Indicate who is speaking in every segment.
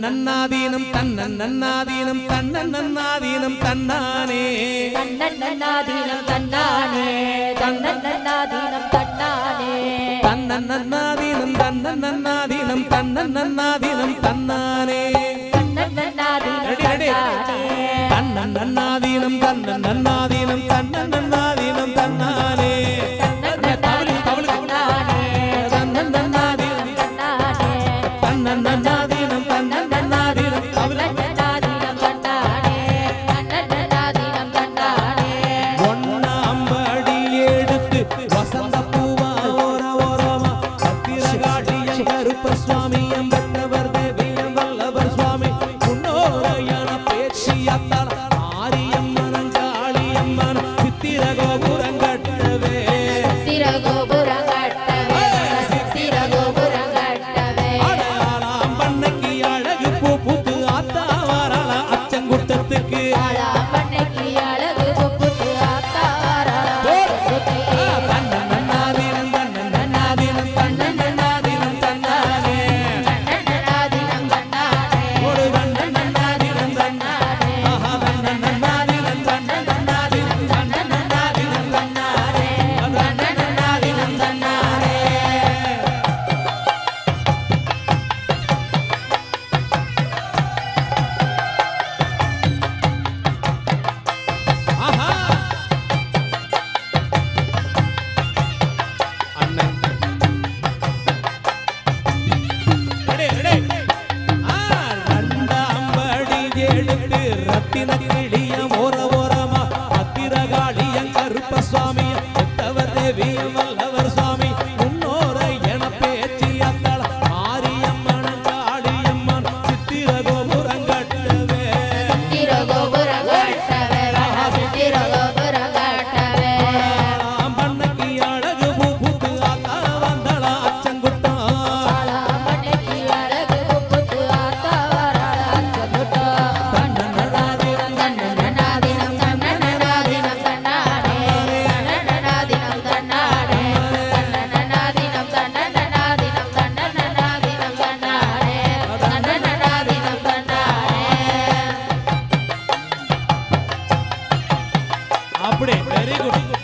Speaker 1: நன்னாதீனம் தன்னன் நன்னாதீனம் தன்னன் நன்னாதீனம் தன்னானே.
Speaker 2: தன்னன்
Speaker 1: நன்னாதீனம் தன்னானே. தன்னன் நன்னாதீனம் தன்னானே.
Speaker 2: தன்னன்
Speaker 1: நன்னாதீனம் தன்னன் நன்னாதீனம் தன்னன் நன்னாதீனம் தன்னானே. ரத்தின கிளிய மோர ஓரமா அத்திரகாளிய கருப்ப சுவாமிய எத்தவர்
Speaker 2: தேவிய
Speaker 1: આપણે વેરી ગુડ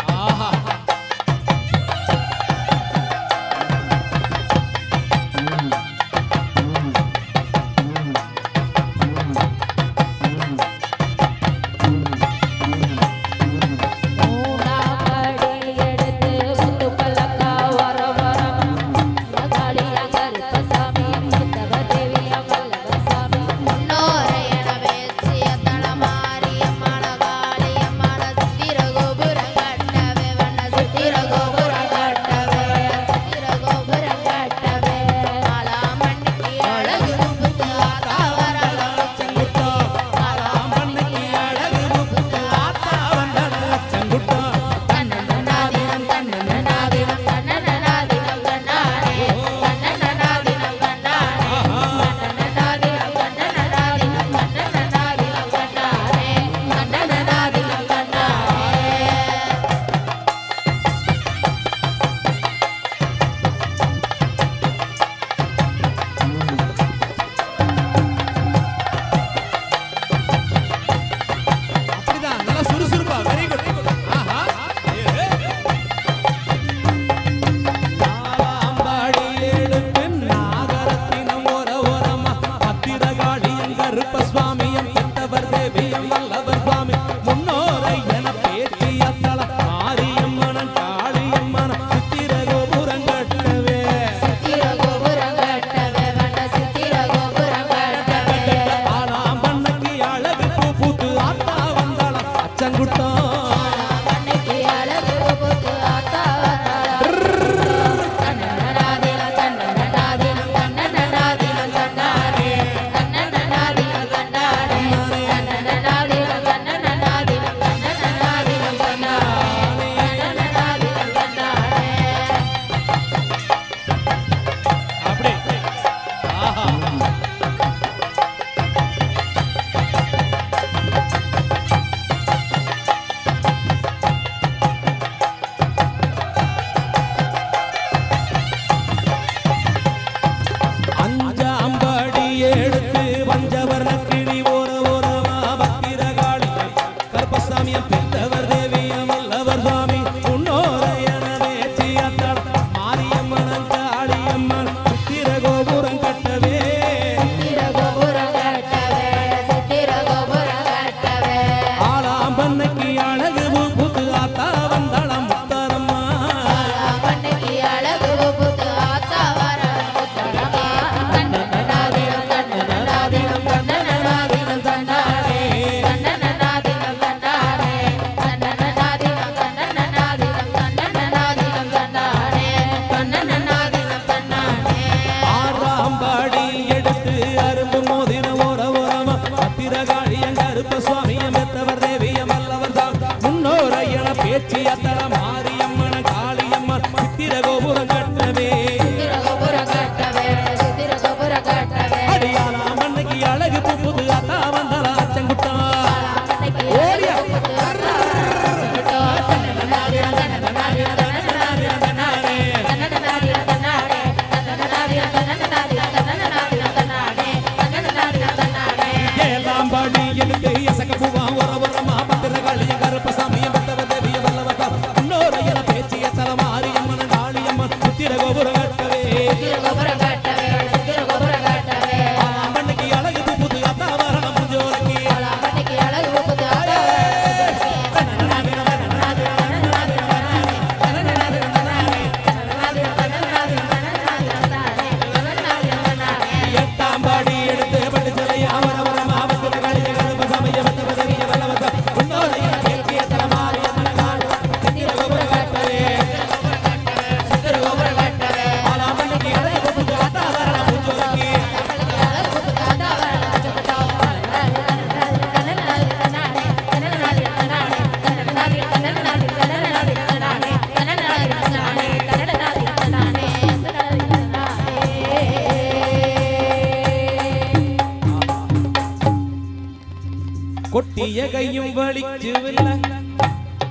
Speaker 1: கொட்டிய கையும் வலிக்கவில்லை.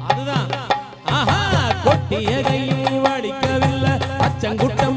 Speaker 1: அதுதான். ஆஹா கொட்டிய கையும் வலிக்கவில்லை. அச்சங்குட்டம்